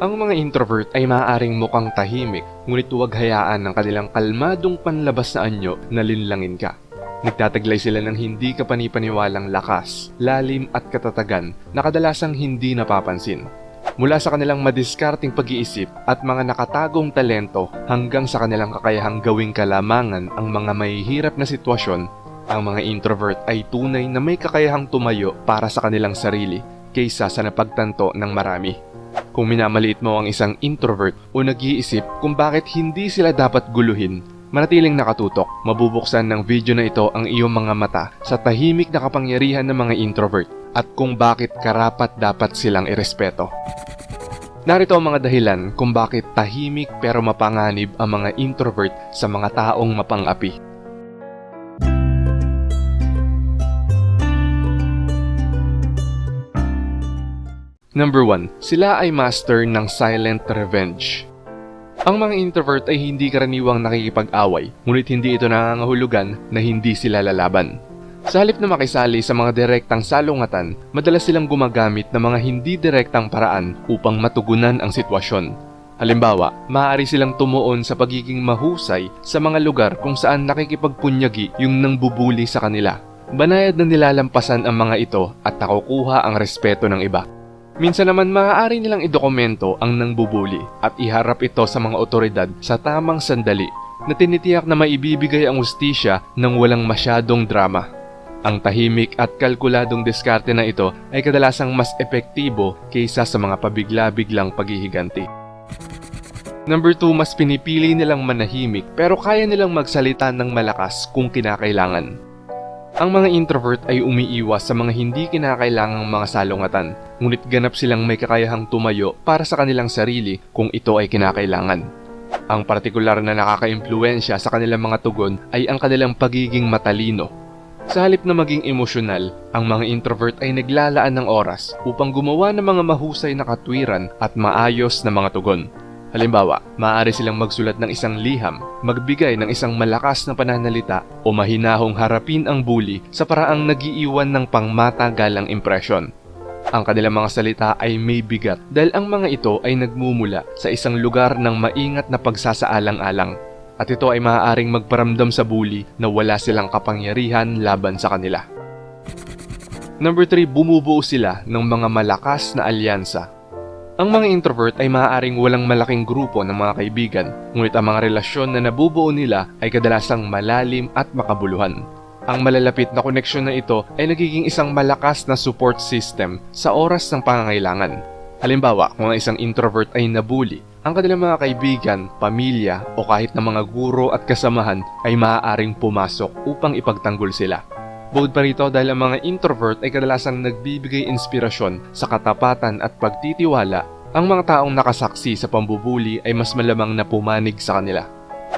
Ang mga introvert ay maaaring mukhang tahimik, ngunit huwag hayaan ng kanilang kalmadong panlabas na anyo na linlangin ka. Nagtataglay sila ng hindi kapanipaniwalang lakas, lalim at katatagan na kadalasang hindi napapansin. Mula sa kanilang madiskarting pag-iisip at mga nakatagong talento hanggang sa kanilang kakayahang gawing kalamangan ang mga mahihirap na sitwasyon, ang mga introvert ay tunay na may kakayahang tumayo para sa kanilang sarili kaysa sa napagtanto ng marami. Kung minamaliit mo ang isang introvert o nag-iisip kung bakit hindi sila dapat guluhin, manatiling nakatutok, mabubuksan ng video na ito ang iyong mga mata sa tahimik na kapangyarihan ng mga introvert at kung bakit karapat dapat silang irespeto. Narito ang mga dahilan kung bakit tahimik pero mapanganib ang mga introvert sa mga taong mapangapi. Number 1. Sila ay master ng silent revenge. Ang mga introvert ay hindi karaniwang nakikipag-away, ngunit hindi ito nangangahulugan na hindi sila lalaban. Sa halip na makisali sa mga direktang salungatan, madalas silang gumagamit ng mga hindi direktang paraan upang matugunan ang sitwasyon. Halimbawa, maaari silang tumuon sa pagiging mahusay sa mga lugar kung saan nakikipagpunyagi yung nang bubuli sa kanila. Banayad na nilalampasan ang mga ito at nakukuha ang respeto ng iba. Minsan naman maaari nilang idokumento ang nangbubuli at iharap ito sa mga otoridad sa tamang sandali na tinitiyak na maibibigay ang ustisya ng walang masyadong drama. Ang tahimik at kalkuladong diskarte na ito ay kadalasang mas epektibo kaysa sa mga pabigla-biglang paghihiganti. Number 2, mas pinipili nilang manahimik pero kaya nilang magsalita ng malakas kung kinakailangan. Ang mga introvert ay umiiwas sa mga hindi kinakailangang mga salungatan, ngunit ganap silang may kakayahang tumayo para sa kanilang sarili kung ito ay kinakailangan. Ang partikular na nakaka-impluensya sa kanilang mga tugon ay ang kanilang pagiging matalino. Sa halip na maging emosyonal, ang mga introvert ay naglalaan ng oras upang gumawa ng mga mahusay na katwiran at maayos na mga tugon. Halimbawa, maaari silang magsulat ng isang liham, magbigay ng isang malakas na pananalita o mahinahong harapin ang bully sa paraang nagiiwan ng pangmatagalang impresyon. Ang kanilang mga salita ay may bigat dahil ang mga ito ay nagmumula sa isang lugar ng maingat na pagsasaalang-alang at ito ay maaaring magparamdam sa bully na wala silang kapangyarihan laban sa kanila. Number 3, bumubuo sila ng mga malakas na alyansa ang mga introvert ay maaaring walang malaking grupo ng mga kaibigan, ngunit ang mga relasyon na nabubuo nila ay kadalasang malalim at makabuluhan. Ang malalapit na koneksyon na ito ay nagiging isang malakas na support system sa oras ng pangangailangan. Halimbawa, kung ang isang introvert ay nabuli, ang kanilang mga kaibigan, pamilya o kahit na mga guro at kasamahan ay maaaring pumasok upang ipagtanggol sila. Bukod pa rito dahil ang mga introvert ay kadalasang nagbibigay inspirasyon sa katapatan at pagtitiwala, ang mga taong nakasaksi sa pambubuli ay mas malamang na pumanig sa kanila.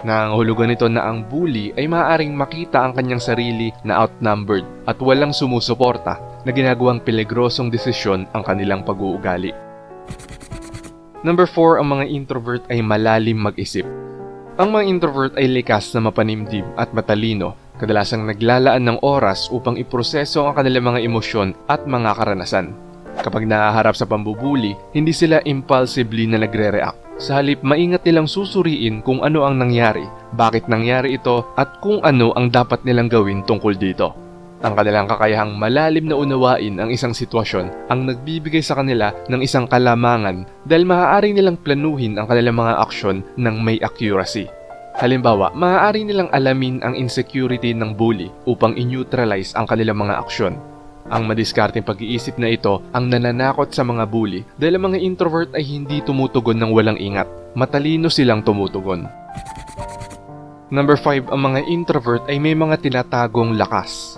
Nangangahulugan nito na ang bully ay maaaring makita ang kanyang sarili na outnumbered at walang sumusuporta na ginagawang peligrosong desisyon ang kanilang pag-uugali. Number 4, ang mga introvert ay malalim mag-isip. Ang mga introvert ay likas na mapanimdim at matalino kadalasang naglalaan ng oras upang iproseso ang kanilang mga emosyon at mga karanasan. Kapag nahaharap sa pambubuli, hindi sila impulsively na nagre-react. Sa halip, maingat nilang susuriin kung ano ang nangyari, bakit nangyari ito, at kung ano ang dapat nilang gawin tungkol dito. Ang kanilang kakayahang malalim na unawain ang isang sitwasyon ang nagbibigay sa kanila ng isang kalamangan dahil maaari nilang planuhin ang kanilang mga aksyon ng may accuracy. Halimbawa, maaari nilang alamin ang insecurity ng bully upang i-neutralize ang kanilang mga aksyon. Ang madiskarteng pag-iisip na ito ang nananakot sa mga bully dahil ang mga introvert ay hindi tumutugon ng walang ingat. Matalino silang tumutugon. Number 5, ang mga introvert ay may mga tinatagong lakas.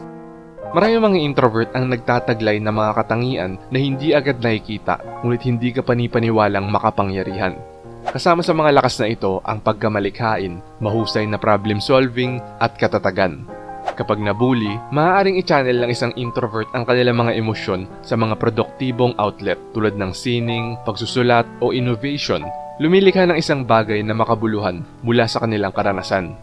Maraming mga introvert ang nagtataglay ng mga katangian na hindi agad nakikita ngunit hindi ka panipaniwalang makapangyarihan. Kasama sa mga lakas na ito ang pagkamalikhain, mahusay na problem solving at katatagan. Kapag nabuli, maaaring i-channel ng isang introvert ang kanilang mga emosyon sa mga produktibong outlet tulad ng sining, pagsusulat o innovation. Lumilikha ng isang bagay na makabuluhan mula sa kanilang karanasan.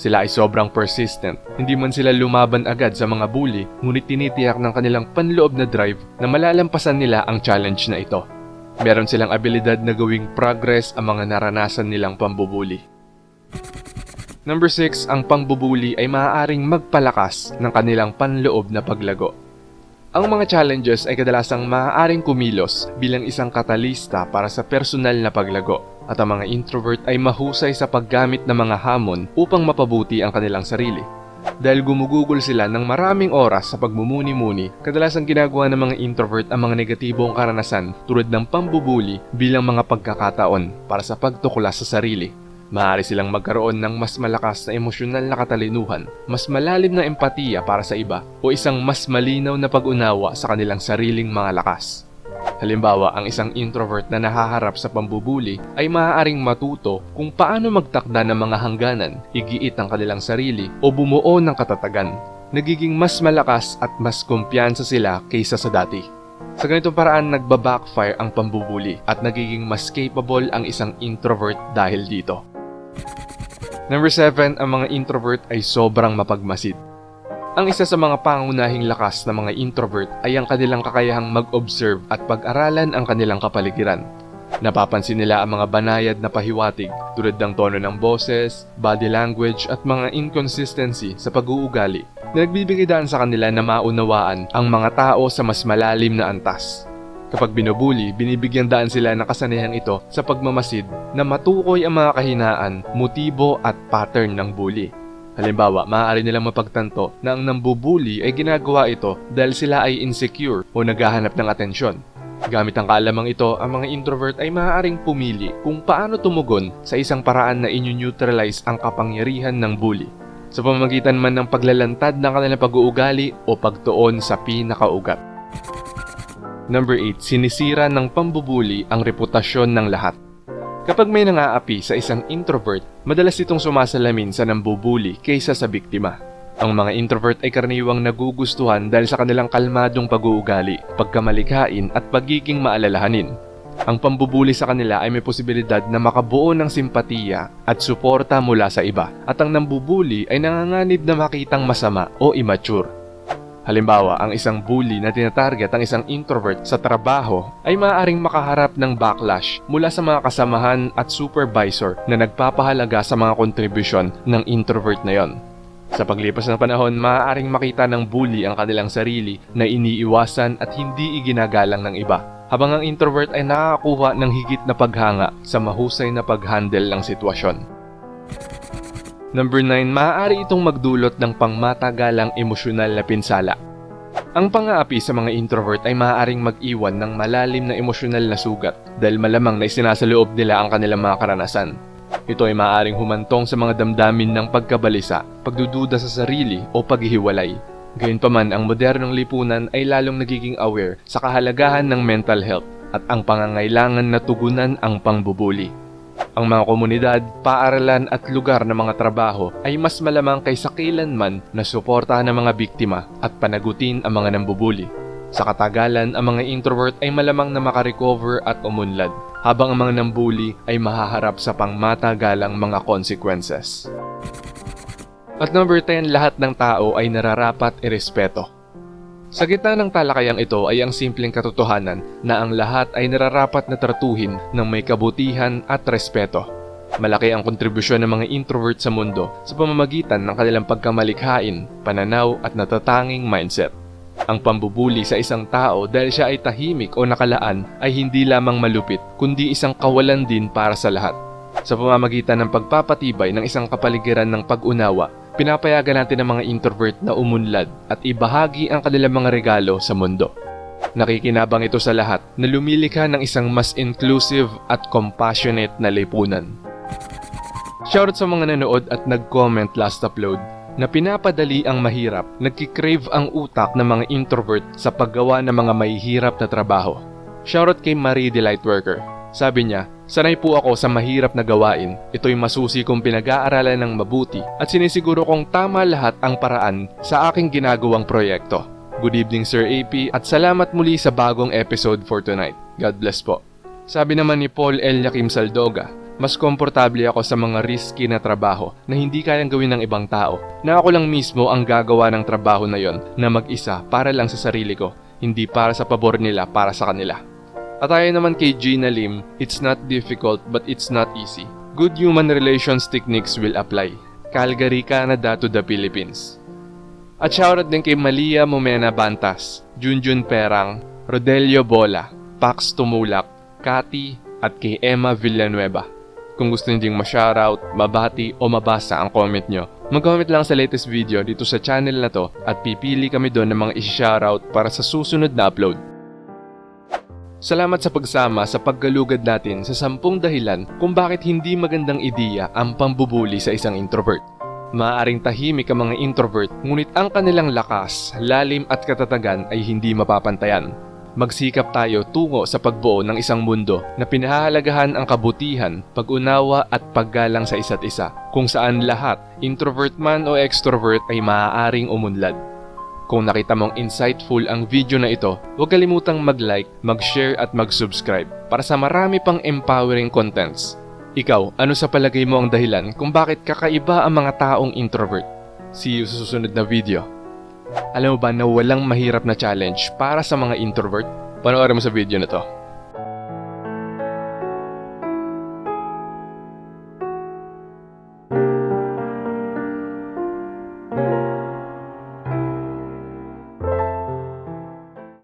Sila ay sobrang persistent, hindi man sila lumaban agad sa mga bully, ngunit tinitiyak ng kanilang panloob na drive na malalampasan nila ang challenge na ito. Meron silang abilidad na gawing progress ang mga naranasan nilang pambubuli. Number 6, ang pangbubuli ay maaaring magpalakas ng kanilang panloob na paglago. Ang mga challenges ay kadalasang maaaring kumilos bilang isang katalista para sa personal na paglago at ang mga introvert ay mahusay sa paggamit ng mga hamon upang mapabuti ang kanilang sarili. Dahil gumugugol sila ng maraming oras sa pagmumuni-muni, kadalasang ginagawa ng mga introvert ang mga negatibong karanasan tulad ng pambubuli bilang mga pagkakataon para sa pagtuklas sa sarili. Maaari silang magkaroon ng mas malakas na emosyonal na katalinuhan, mas malalim na empatiya para sa iba, o isang mas malinaw na pag-unawa sa kanilang sariling mga lakas. Halimbawa, ang isang introvert na nahaharap sa pambubuli ay maaaring matuto kung paano magtakda ng mga hangganan, igiit ang kanilang sarili o bumuo ng katatagan. Nagiging mas malakas at mas kumpiyansa sila kaysa sa dati. Sa ganitong paraan nagbabackfire ang pambubuli at nagiging mas capable ang isang introvert dahil dito. Number 7, ang mga introvert ay sobrang mapagmasid. Ang isa sa mga pangunahing lakas ng mga introvert ay ang kanilang kakayahang mag-observe at pag-aralan ang kanilang kapaligiran. Napapansin nila ang mga banayad na pahiwatig tulad ng tono ng boses, body language at mga inconsistency sa pag-uugali na nagbibigay daan sa kanila na maunawaan ang mga tao sa mas malalim na antas. Kapag binubuli, binibigyan daan sila ng kasanayang ito sa pagmamasid na matukoy ang mga kahinaan, motibo at pattern ng bully. Halimbawa, maaari nilang mapagtanto na ang nambubuli ay ginagawa ito dahil sila ay insecure o naghahanap ng atensyon. Gamit ang kaalamang ito, ang mga introvert ay maaaring pumili kung paano tumugon sa isang paraan na inyo-neutralize ang kapangyarihan ng bully sa pamamagitan man ng paglalantad ng kanilang pag-uugali o pagtuon sa pinakaugat. Number 8, sinisira ng pambubuli ang reputasyon ng lahat. Kapag may nangaapi sa isang introvert, madalas itong sumasalamin sa nambubuli kaysa sa biktima. Ang mga introvert ay karaniwang nagugustuhan dahil sa kanilang kalmadong pag-uugali, pagkamalikhain at pagiging maalalahanin. Ang pambubuli sa kanila ay may posibilidad na makabuo ng simpatiya at suporta mula sa iba at ang nambubuli ay nanganganib na makitang masama o immature. Halimbawa, ang isang bully na tinatarget ang isang introvert sa trabaho ay maaaring makaharap ng backlash mula sa mga kasamahan at supervisor na nagpapahalaga sa mga kontribusyon ng introvert na yon. Sa paglipas ng panahon, maaaring makita ng bully ang kanilang sarili na iniiwasan at hindi iginagalang ng iba, habang ang introvert ay nakakakuha ng higit na paghanga sa mahusay na pag-handle ng sitwasyon. Number 9, maaari itong magdulot ng pangmatagalang emosyonal na pinsala. Ang pangaapi sa mga introvert ay maaaring mag-iwan ng malalim na emosyonal na sugat dahil malamang na isinasaloob nila ang kanilang mga karanasan. Ito ay maaaring humantong sa mga damdamin ng pagkabalisa, pagdududa sa sarili o paghihiwalay. Gayunpaman, ang modernong lipunan ay lalong nagiging aware sa kahalagahan ng mental health at ang pangangailangan na tugunan ang pangbubuli. Ang mga komunidad, paaralan at lugar ng mga trabaho ay mas malamang kaysa kailanman na suportahan ng mga biktima at panagutin ang mga nambubuli. Sa katagalan, ang mga introvert ay malamang na makarecover at umunlad, habang ang mga nambuli ay mahaharap sa pangmatagalang mga consequences. At number 10, lahat ng tao ay nararapat irespeto. Sa gitna ng talakayang ito ay ang simpleng katotohanan na ang lahat ay nararapat na tratuhin ng may kabutihan at respeto. Malaki ang kontribusyon ng mga introvert sa mundo sa pamamagitan ng kanilang pagkamalikhain, pananaw at natatanging mindset. Ang pambubuli sa isang tao dahil siya ay tahimik o nakalaan ay hindi lamang malupit kundi isang kawalan din para sa lahat. Sa pamamagitan ng pagpapatibay ng isang kapaligiran ng pag-unawa, pinapayagan natin ang mga introvert na umunlad at ibahagi ang kanilang mga regalo sa mundo. Nakikinabang ito sa lahat na lumilikha ng isang mas inclusive at compassionate na lipunan. Shoutout sa mga nanood at nag-comment last upload na pinapadali ang mahirap, nagkikrave ang utak ng mga introvert sa paggawa ng mga mahihirap na trabaho. Shoutout kay Marie the Lightworker. Sabi niya, Sanay po ako sa mahirap na gawain. Ito'y masusi kong pinag-aaralan ng mabuti at sinisiguro kong tama lahat ang paraan sa aking ginagawang proyekto. Good evening Sir AP at salamat muli sa bagong episode for tonight. God bless po. Sabi naman ni Paul L. Yakim Saldoga, mas komportable ako sa mga risky na trabaho na hindi kayang gawin ng ibang tao na ako lang mismo ang gagawa ng trabaho na yon na mag-isa para lang sa sarili ko, hindi para sa pabor nila para sa kanila. At tayo naman kay Gina Lim, it's not difficult but it's not easy. Good human relations techniques will apply. Calgary, Canada to the Philippines. At shoutout din kay Malia Momena Bantas, Junjun Perang, Rodelio Bola, Pax Tumulak, Kati, at kay Emma Villanueva. Kung gusto nyo ding ma-shoutout, mabati o mabasa ang comment nyo, mag-comment lang sa latest video dito sa channel na to at pipili kami doon ng mga isi-shoutout para sa susunod na upload. Salamat sa pagsama sa paggalugad natin sa sampung dahilan kung bakit hindi magandang ideya ang pambubuli sa isang introvert. Maaring tahimik ang mga introvert ngunit ang kanilang lakas, lalim at katatagan ay hindi mapapantayan. Magsikap tayo tungo sa pagbuo ng isang mundo na pinahahalagahan ang kabutihan, pag-unawa at paggalang sa isa't isa, kung saan lahat, introvert man o extrovert ay maaaring umunlad. Kung nakita mong insightful ang video na ito, huwag kalimutang mag-like, mag-share at mag-subscribe para sa marami pang empowering contents. Ikaw, ano sa palagay mo ang dahilan kung bakit kakaiba ang mga taong introvert? See you sa susunod na video. Alam mo ba na walang mahirap na challenge para sa mga introvert? Panoorin mo sa video na to.